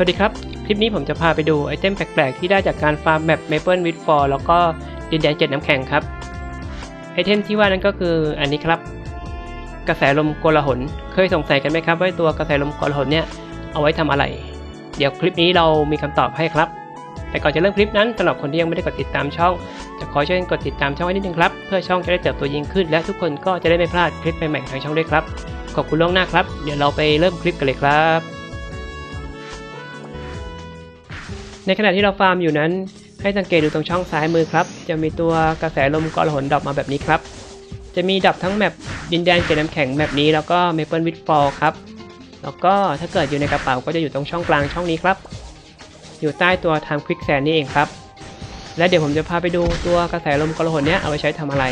สวัสดีครับ คลิปนี้ผมจะพาไปดูไอเทมแปลกๆ ที่ได้จากการฟาร์มแมป Maple with Fall แล้วก็ดินแดนเจ็ดน้ำแข็งครับ ไอเทมที่ว่านั้นก็คืออันนี้ครับ กระแสลมโกลาหล เคยสงสัยกันไหมครับว่าตัวกระแสลมโกลาหลเนี่ยเอาไว้ทำอะไร เดี๋ยวคลิปนี้เรามีคำตอบให้ครับ แต่ก่อนจะเริ่มคลิปนั้นสำหรับคนที่ยังไม่ได้กดติดตามช่อง จะขอเชิญกดติดตามช่องไว้นิดนึงครับเพื่อช่องจะได้เติบโตยิ่งขึ้น และทุกคนก็จะได้ไม่พลาดคลิปใหม่ๆทางช่องด้วยครับขอบคุณล่วงหน้าครับ เดี๋ยวเราไปเริ่มคลิปกันเลยครับ ในขณะที่เราฟาร์มอยู่นั้น ให้สังเกตดูตรงช่องซ้ายมือครับ จะมีตัวกระแสลมกรหนดรอปมาแบบนี้ครับ จะมีดับทั้งแมปดินแดนเกล็ดน้ำแข็งแบบนี้แล้วก็เมเปิลวิดฟอลครับ แล้วก็ถ้าเกิดอยู่ในกระเป๋าก็จะอยู่ตรงช่องกลางช่องนี้ครับ อยู่ใต้ตัวทางควิกแซนนี่เองครับ และเดี๋ยวผมจะพาไปดูตัวกระแสลมกรหนเนี้ยเอาไปใช้ทำอะไร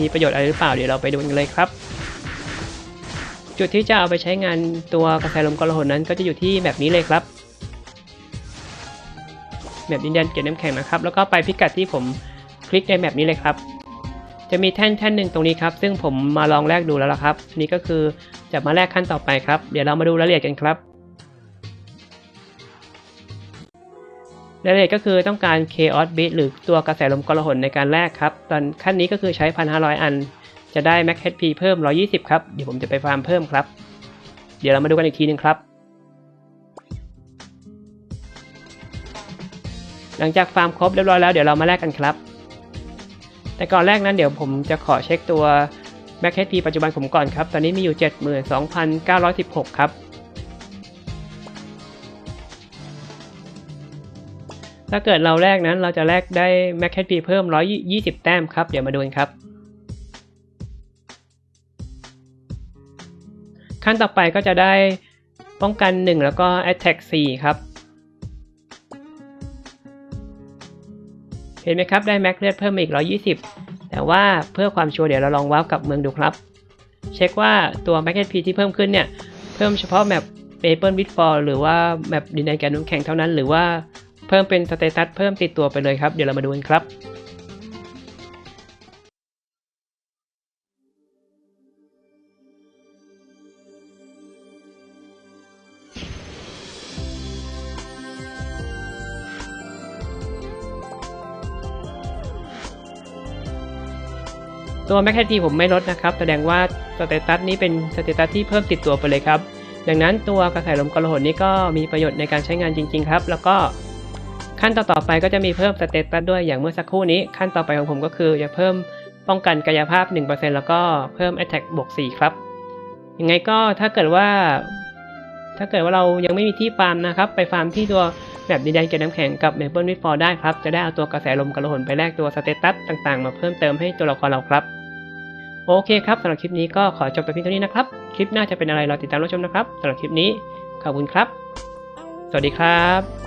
มีประโยชน์อะไรหรือเปล่าเดี๋ยวเราไปดูกันเลยครับจุดที่จะเอาไปใช้งานตัวกระแสลมกรหนนั้นก็จะอยู่ที่แบบนี้เลยครับ แมปดินแดนเกล็ดน้ำแข็งนะครับ แล้วก็ไปพิกัดที่ผมคลิกในแมปนี้เลยครับ จะมีแท่นแท่นหนึ่งตรงนี้ครับ ซึ่งผมมาลองแลกดูแล้วละครับนนี้ก็คือจะมาแลกขั้นต่อไปครับ เดี๋ยวเรามาดูรายละเอียดกันครับรายละเอียดก็คือต้องการ Chaos Beat หรือตัวกระแสลมกลหนในการแลกครับ ตอนขั้นนี้ก็คือใช้ 1,500 อัน จะได้ Max HP เพิ่ม 120 ครับ เดี๋ยวผมจะไปฟาร์มเพิ่มครับ เดี๋ยวเรามาดูกันอีกทีหนึงครับ หลังจากฟาร์มครบเรียบร้อยแล้วเดี๋ยวเรามาแลกกันครับ แต่ก่อนแรกนั้นเดี๋ยวผมจะขอเช็คตัว Max HP ปัจจุบันผมก่อนครับ ตอนนี้มีอยู่ 72,916 ครับ ถ้าเกิดเราแลกนั้นเราจะแลกได้ Max HP เพิ่ม 120 แต้มครับ เดี๋ยวมาดูกันครับ ขั้นต่อไปก็จะได้ป้องกัน 1 แล้วก็ Attack 4 ครับ เห็นไหมครับ ได้แม็กเลือดเพิ่มมาอีก 120 แต่ว่าเพื่อความชัวร์เดี๋ยวเราลองว้าวกับเมืองดูครับ เช็คว่าตัวแม็กเ p ที่เพิ่มขึ้นเนี่ย เพิ่มเฉพาะแมปเปเปิลวิดฟอร์หรือว่าแมปดินแดนแกนน้ำแข็งเท่านั้น หรือว่าเพิ่มเป็นสเตตัสเพิ่มติดตัวไปเลยครับ เดี๋ยวเรามาดูกันครับ ตัวแมคแคทีผมไม่ลดนะครับ แสดงว่าสเตตัสนี้เป็นสเตตัสที่เพิ่มติดตัวไปเลยครับ ดังนั้นตัวกระแสลมกระหนนี้ก็มีประโยชน์ในการใช้งานจริง ๆ ครับ แล้วก็ขั้นต่อๆไปก็จะมีเพิ่มสเตตัสด้วยอย่างเมื่อสักครู่นี้ ขั้นต่อไปของผมก็คือจะเพิ่มป้องกันกายภาพ 1%แล้วก็เพิ่ม Attack บวก 4 ครับ ยังไงก็ถ้าเกิดว่า ถ้าเกิดว่าเรายังไม่มีที่ฟาร์มนะครับ ไปฟาร์มที่ตัว แบบดินแดนเกล็ดน้ำแข็งกับเมเปิลวิดฟอร์ได้ครับ จะได้เอาตัวกระแสลมกระหนไปแลกตัวสเตตัสต่างๆ มาเพิ่มเติมให้ตัวละครเราครับ โอเคครับสำหรับคลิปนี้ก็ขอจบไปเพียงเท่านี้นะครับ คลิปหน้าจะเป็นอะไรเราติดตามรับชมนะครับสำหรับคลิปนี้ขอบคุณครับ สวัสดีครับ